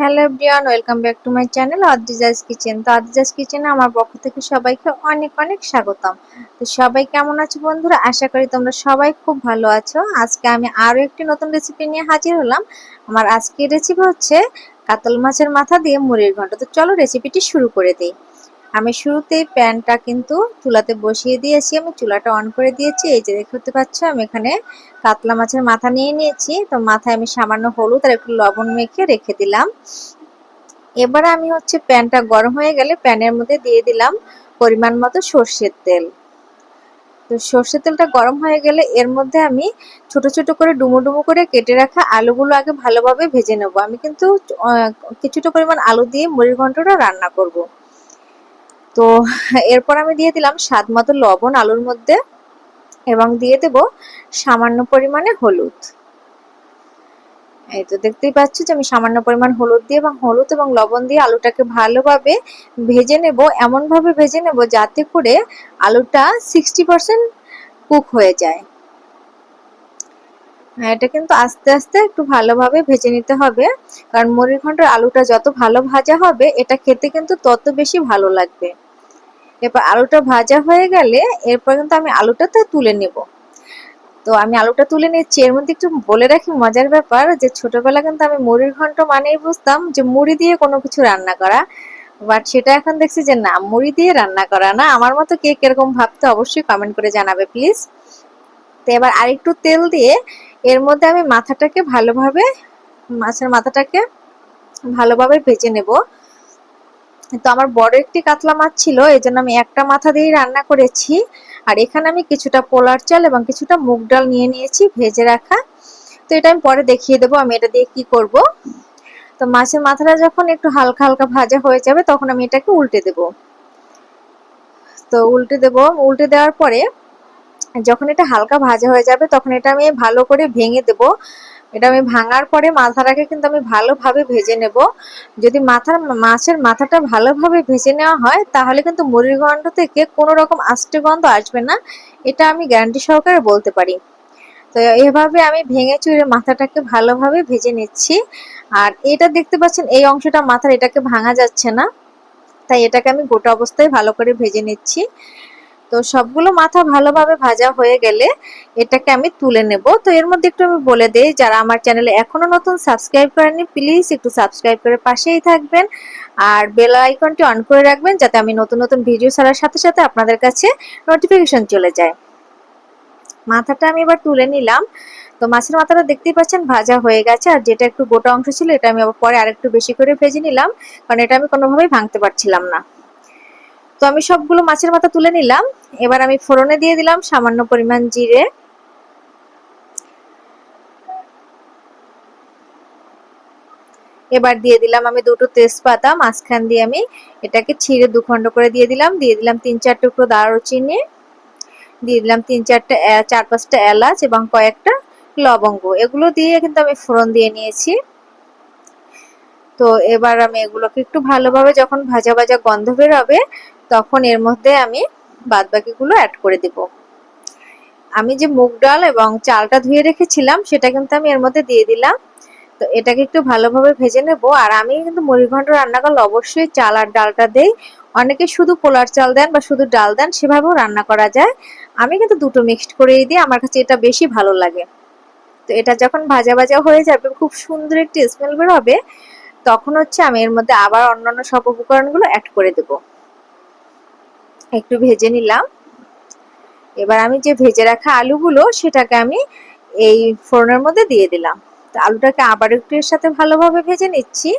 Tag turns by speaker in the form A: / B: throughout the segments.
A: Hello everyone, welcome back to my channel Adrija's kitchen. তো অদ্রিজাস কিচেনে আমার পক্ষ থেকে সবাইকে অনেক অনেক স্বাগতম। তো সবাই কেমন আছো বন্ধুরা? আশা করি তোমরা সবাই খুব ভালো আছো। আজকে আমি আরও একটি নতুন রেসিপি নিয়ে হাজির হলাম। আমার আজকের রেসিপি হচ্ছে কাতল মাছের মাথা দিয়ে মুড়ির ঘন্ট। তো চলো রেসিপিটি শুরু করে দিই। আমি শুরুতেই প্যানটা কিন্তু চুলাতে বসিয়ে দিয়েছি, আমি চুলাটা অন করে দিয়েছি, এই যে দেখতে পাচ্ছ, আমি এখানে কাতলা মাছের মাথা নিয়ে নিয়েছি, তো মাথায় আমি সামান্য হলুদ আর একটু লবণ মেখে রেখে দিলাম। এবার আমি হচ্ছে প্যানটা গরম হয়ে গেলে প্যানের মধ্যে দিয়ে দিলাম পরিমাণ মতো সর্ষের তেল। তো সর্ষের তেলটা গরম হয়ে গেলে এর মধ্যে আমি ছোট ছোট করে ডুমো ডুমো করে কেটে রাখা আলুগুলো আগে ভালোভাবে ভেজে নেব। আমি কিন্তু কিছুটা পরিমাণ আলু দিয়ে মুড়ির ঘন্টটা রান্না করব। তো এরপর আমি দিয়ে দিলাম স্বাদ মতো লবণ আলুর মধ্যে এবং দিয়ে দেব সামান্য পরিমাণে হলুদ। এই তো দেখতেই পাচ্ছ যে আমি সামান্য পরিমাণ হলুদ দিয়ে এবং হলুদ এবং লবণ দিয়ে আলুটাকে ভালোভাবে ভেজে নেব, এমনভাবে ভেজে নেব যাতে করে আলুটা সিক্সটি পার্সেন্ট কুক হয়ে যায়। এটা কিন্তু আস্তে আস্তে একটু ভালোভাবে ভেজে নিতে হবে, কারণ মুড়ির ঘণ্টার আলুটা যত ভালো ভাজা হবে, এটা খেতে কিন্তু তত বেশি ভালো লাগবে। এরপর আলুটা ভাজা হয়ে গেলে এরপর কিন্তু আমি আলুটাতে তুলে নেব। তো আমি আলুটা তুলে নিচ্ছি। এর মধ্যে একটু বলে রাখি, মজার ব্যাপার যে ছোটবেলা কিন্তু আমি মুড়ির ঘন্ট মানেই বুঝতাম যে মুড়ি দিয়ে কোনো কিছু রান্না করা। বাট সেটা এখন দেখছি যে না, মুড়ি দিয়ে রান্না করা না। আমার মতো কে কীরকম ভাবতে অবশ্যই কমেন্ট করে জানাবে প্লিজ তো এবার আরেকটু তেল দিয়ে এর মধ্যে আমি মাথাটাকে ভালোভাবে, মাছের মাথাটাকে ভালোভাবে ভেজে নেব। তো আমার বড় একটি কাতলা মাছ ছিল এই জন্য আমি একটা মাথা দিয়েই রান্না করেছি। আর এখানে আমি কিছুটা পোলার চাল এবং কিছুটা মুগ ডাল নিয়ে নিয়েছি ভেজে রাখা। তো এটা আমি পরে দেখিয়ে দেবো আমি এটা দিয়ে কি করব। তো মাছের মাথাটা যখন একটু হালকা হালকা ভাজা হয়ে যাবে, তখন আমি এটাকে উল্টে দেব। তো উল্টে দেব, উল্টে দেওয়ার পরে যখন এটা হালকা ভাজা হয়ে যাবে, তখন এটা আমি ভালো করে ভেঙে দেব। এটা আমি ভাঙার পরে মাথাটাকে কিন্তু আমি ভালোভাবে ভেজে নেব। যদি মাথার, মাছের মাথাটা ভালোভাবে ভেজে নেওয়া হয়, তাহলে কিন্তু মুড়ির গন্ধ থেকে কোনো রকম আষ্টে গন্ধ আসবে না। এটা আমি গ্যারান্টি সহকারে বলতে পারি। তো এভাবে আমি ভেঙে চুড়ে মাথাটাকে ভালোভাবে ভেজে নিচ্ছি। আর এটা দেখতে পাচ্ছেন, এই অংশটা মাথার এটাকে ভাঙা যাচ্ছে না। তাই এটাকে আমি গোটা অবস্থায় ভালো করে ভেজে নিচ্ছি। তো সবগুলো মাথা ভালোভাবে ভাজা হয়ে গেলে এটাকে আমি তুলে নেব। তো এর মধ্যে একটু আমি বলে দিই, যারা আমার চ্যানেলে এখনও নতুন সাবস্ক্রাইব করেননি, প্লিজ একটু সাবস্ক্রাইব করে পাশেই থাকবেন আর বেল আইকনটি অন করে রাখবেন যাতে আমি নতুন নতুন ভিডিও ছাড়ার সাথে সাথে আপনাদের কাছে নোটিফিকেশন চলে যায়। মাথাটা আমি এবার তুলে নিলাম। তো মাছের মাথাটা দেখতেই পাচ্ছেন ভাজা হয়ে গেছে আর যেটা একটু গোটা অংশ ছিল এটা আমি আবার পরে আরেকটু বেশি করে ভেজে নিলাম, কারণ এটা আমি কোনোভাবেই ভাঙতে পারছিলাম না। তো আমি সবগুলো মাছের মাথা তুলে নিলাম। এবার আমি ফোড়নে দিয়ে দিলাম সামান্য পরিমাণ জিরে। এবার দিয়ে দিলাম আমি দুটো তেজপাতা, মাঝখান দিয়ে আমি এটাকে ছিঁড়ে দুখণ্ড করে দিয়ে দিলাম। দিয়ে দিলাম তিন চার টুকরো দারুচিনি। দিয়ে দিলাম তিন চারটে চার পাঁচটা এলাচ এবং কয়েকটা লবঙ্গ। এগুলো দিয়ে কিন্তু আমি ফোড়ন দিয়ে নিয়েছি। তো এবার আমি এগুলোকে একটু ভালোভাবে যখন ভাজা ভাজা গন্ধ বেরোবে তখন এর মধ্যে আমি বাদ বাকিগুলো অ্যাড করে দেব। আমি যে মুগ ডাল এবং চালটা ধুয়ে রেখেছিলাম, সেটা কিন্তু আমি এর মধ্যে দিয়ে দিলাম। তো এটাকে একটু ভালোভাবে ভেজে নেব। আর আমি কিন্তু মুড়িঘণ্ট রান্না করলে অবশ্যই চাল আর ডালটা দেই। অনেকে শুধু পোলার চাল দেন বা শুধু ডাল দেন, সেভাবেও রান্না করা যায়। আমি কিন্তু দুটো মিক্সড করেই দিই। আমার কাছে এটা বেশি ভালো লাগে। তো এটা যখন ভাজা ভাজা হয়ে যাবে, খুব সুন্দর একটি স্মেল বের হবে, তখন হচ্ছে আমি এর মধ্যে আবার অন্যান্য সব উপকরণগুলো অ্যাড করে দেব। একটু ভেজে নিলাম। এবার আমি যে ভেজে রাখা আলুগুলো, সেটাকে আমি এই ফোড়নের মধ্যে দিয়ে দিলাম। তো আলুটাকে আবার একটু এর সাথে ভালোভাবে ভেজে নিচ্ছি।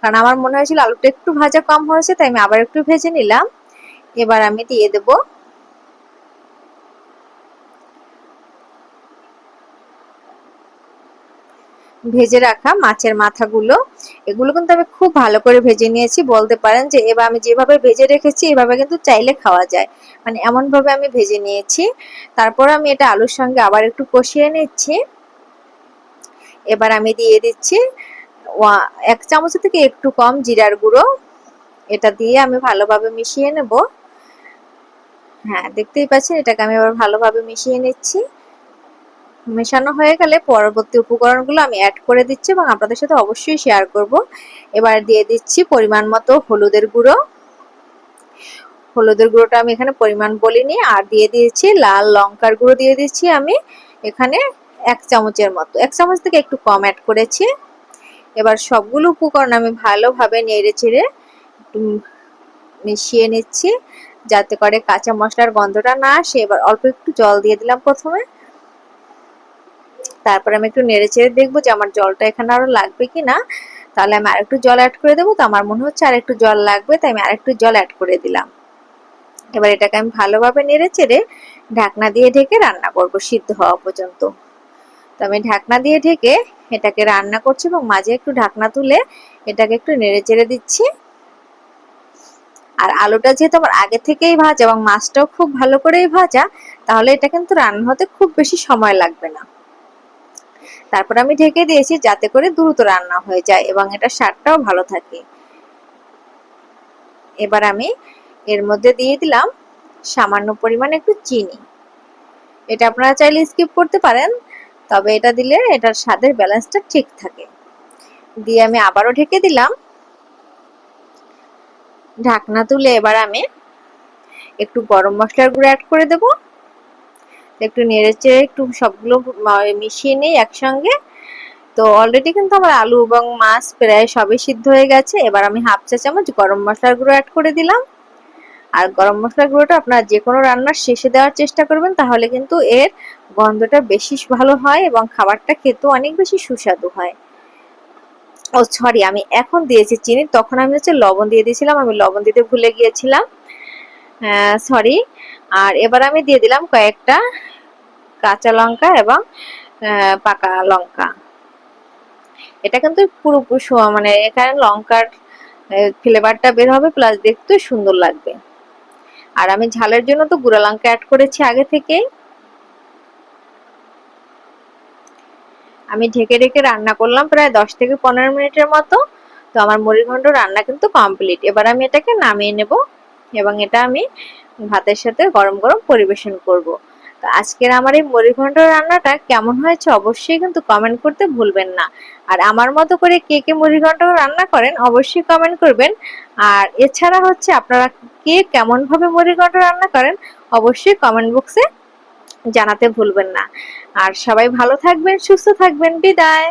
A: কারণ আমার মনে হয়েছিল আলুটা একটু ভাজা কম হয়েছে, তাই আমি আবার একটু ভেজে নিলাম। এবার আমি দিয়ে দেবো ভেজে রাখা মাছের মাথাগুলো। এগুলো কিন্তু আমি খুব ভালো করে ভেজে নিয়েছি। বলতে পারেন যে এবার আমি যেভাবে ভেজে রেখেছি, এভাবে কিন্তু চাইলে খাওয়া যায়। মানে এমনভাবে আমি ভেজে নিয়েছি। তারপর আমি এটা আলুর সঙ্গে আবার একটু কষিয়ে নিচ্ছি। এবার আমি দিয়ে দিচ্ছি এক চামচ থেকে একটু কম জিরার গুঁড়ো। এটা দিয়ে আমি ভালোভাবে মিশিয়ে নেব। হ্যাঁ দেখতেই পাচ্ছেন এটাকে আমি আবার ভালোভাবে মিশিয়ে নিচ্ছি। মেশানো হয়ে গেলে পরবর্তী উপকরণগুলো আমি অ্যাড করে দিচ্ছি এবং আপনাদের সাথে অবশ্যই শেয়ার করব। এবার দিয়ে দিচ্ছি পরিমাণ মতো হলুদের গুঁড়ো। হলুদের গুঁড়োটা আমি এখানে পরিমাণ বলিনি, আর দিয়ে দিয়েছি লাল লঙ্কার গুঁড়ো দিয়ে দিচ্ছি আমি এখানে এক চামচের মতো। এক চামচ থেকে একটু কম অ্যাড করেছি। এবার সবগুলো উপকরণ আমি ভালোভাবে নেড়ে চেড়ে মিশিয়ে নিচ্ছি, যাতে করে কাঁচা মশলার গন্ধটা না আসে। এবার অল্প একটু জল দিয়ে দিলাম প্রথমে। তারপরে আমি একটু নেড়ে চেড়ে দেখব যে আমার জলটা এখানে আরও লাগবে কি না তাহলে আমি আরেকটু জল অ্যাড করে দেবো। তো আমার মনে হচ্ছে আরেকটু জল লাগবে, তাই আমি আরেকটু জল অ্যাড করে দিলাম। এবার এটাকে আমি ভালোভাবে নেড়ে চেড়ে ঢাকনা দিয়ে ঢেকে রান্না করব সিদ্ধ হওয়া পর্যন্ত। তো আমি ঢাকনা দিয়ে ঢেকে এটাকে রান্না করছি এবং মাঝে একটু ঢাকনা তুলে এটাকে একটু নেড়ে চেড়ে দিচ্ছি। আর আলুটা যেহেতু আমার আগে থেকেই ভাজা এবং মাছটাও খুব ভালো করেই ভাজা, তাহলে এটা কিন্তু রান্না হতে খুব বেশি সময় লাগবে না। তারপর আমি ঢেকে দিয়েছি যাতে করে দ্রুত রান্না হয়ে যায় এবং এটা স্বাদটাও ভালো থাকে। এবার আমি এর মধ্যে দিয়ে দিলাম সামান্য পরিমাণে একটু চিনি। এটা আপনারা চাইলে স্কিপ করতে পারেন, তবে এটা দিলে এটার স্বাদের ব্যালেন্সটা ঠিক থাকে। দিয়ে আমি আবারও ঢেকে দিলাম। ঢাকনা তুলে এবার আমি একটু গরম মশলার গুঁড়ো অ্যাড করে দেব। একটু নেড়ে চেড়ে একটু সবগুলো মিশিয়ে নিই একসঙ্গে। তো অলরেডি কিন্তু আমার আলু এবং মাছ প্রায় সবই সিদ্ধ হয়ে গেছে। এবার আমি হাফ চা চামচ গরম মশলার গুঁড়ো অ্যাড করে দিলাম। আর গরম মশলার গুঁড়োটা আপনারা যে কোনো রান্নার শেষে দেওয়ার চেষ্টা করবেন, তাহলে কিন্তু এর গন্ধটা বেশি ভালো হয় এবং খাবারটা খেতেও অনেক বেশি সুস্বাদু হয়। ও সরি আমি এখন দিয়েছি চিনি, তখন আমি হচ্ছে লবণ দিয়ে দিয়েছিলাম, আমি লবণ দিতে ভুলে গিয়েছিলাম। সরি আর এবার আমি দিয়ে দিলাম কয়েকটা কাঁচা লঙ্কা এবং পাকা লঙ্কা। এটা কিন্তু পুরোপুরি শোয়া মানে এখানে লঙ্কার ফ্লেভারটা বের হবে প্লাস দেখতে সুন্দর লাগবে। আর আমি ঝালের জন্য তো গুঁড়া লঙ্কা অ্যাড করেছি আগে থেকেই। আমি ঢেকে ঢেকে রান্না করলাম প্রায় দশ থেকে পনেরো মিনিটের মতো। তো আমার মুড়িঘণ্ট রান্না কিন্তু কমপ্লিট এবার আমি এটাকে নামিয়ে নেব। এবং এটা আমি ভাতের সাথে গরম গরম পরিবেশন করব। তো আজকের আমার এই মুড়িঘণ্ট রান্নাটা কেমন হয়েছে অবশ্যই কিন্তু কমেন্ট করতে ভুলবেন না। আর আমার মতো করে কে কে মুড়িঘণ্ট রান্না করেন অবশ্যই কমেন্ট করবেন। আর এছাড়া হচ্ছে আপনারা কে কেমনভাবে মুড়িঘণ্ট রান্না করেন অবশ্যই কমেন্ট বক্সে জানাতে ভুলবেন না। আর সবাই ভালো থাকবেন, সুস্থ থাকবেন। বিদায়।